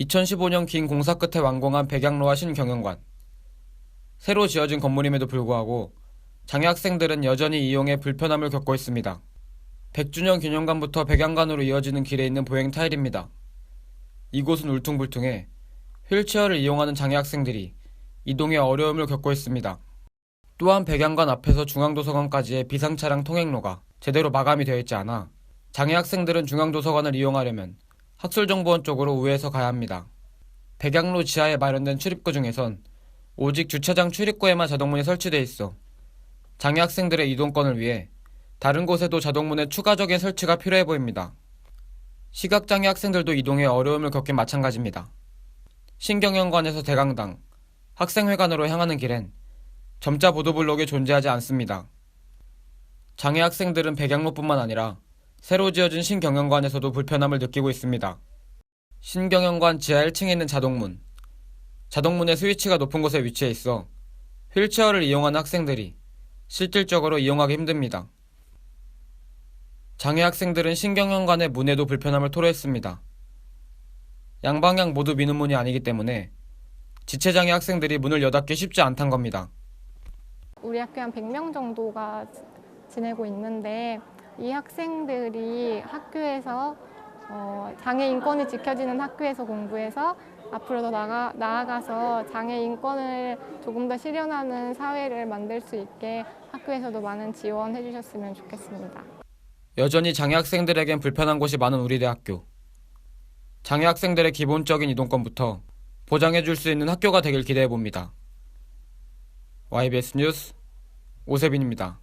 2015년 긴 공사 끝에 완공한 백양로와 신경영관. 새로 지어진 건물임에도 불구하고 장애 학생들은 여전히 이용에 불편함을 겪고 있습니다. 100주년 기념관부터 백양관으로 이어지는 길에 있는 보행 타일입니다. 이곳은 울퉁불퉁해 휠체어를 이용하는 장애 학생들이 이동에 어려움을 겪고 있습니다. 또한 백양관 앞에서 중앙도서관까지의 비상차량 통행로가 제대로 마감이 되어 있지 않아 장애 학생들은 중앙도서관을 이용하려면 학술정보원 쪽으로 우회해서 가야 합니다. 백양로 지하에 마련된 출입구 중에선 오직 주차장 출입구에만 자동문이 설치돼 있어 장애 학생들의 이동권을 위해 다른 곳에도 자동문의 추가적인 설치가 필요해 보입니다. 시각장애 학생들도 이동에 어려움을 겪긴 마찬가지입니다. 신경영관에서 대강당, 학생회관으로 향하는 길엔 점자 보도블록이 존재하지 않습니다. 장애 학생들은 백양로뿐만 아니라 새로 지어진 신경영관에서도 불편함을 느끼고 있습니다. 신경영관 지하 1층에 있는 자동문. 자동문의 스위치가 높은 곳에 위치해 있어 휠체어를 이용하는 학생들이 실질적으로 이용하기 힘듭니다. 장애 학생들은 신경영관의 문에도 불편함을 토로했습니다. 양방향 모두 미는 문이 아니기 때문에 지체장애 학생들이 문을 여닫기 쉽지 않단 겁니다. 우리 학교에 한 100명 정도가 지- 지내고 있는데 이 학생들이 학교에서 어, 장애 인권이 지켜지는 학교에서 공부해서 앞으로 더 나가, 나아가서 장애 인권을 조금 더 실현하는 사회를 만들 수 있게 학교에서도 많은 지원해 주셨으면 좋겠습니다. 여전히 장애 학생들에겐 불편한 곳이 많은 우리 대학교. 장애 학생들의 기본적인 이동권부터 보장해 줄 수 있는 학교가 되길 기대해 봅니다. YBS 뉴스 오세빈입니다.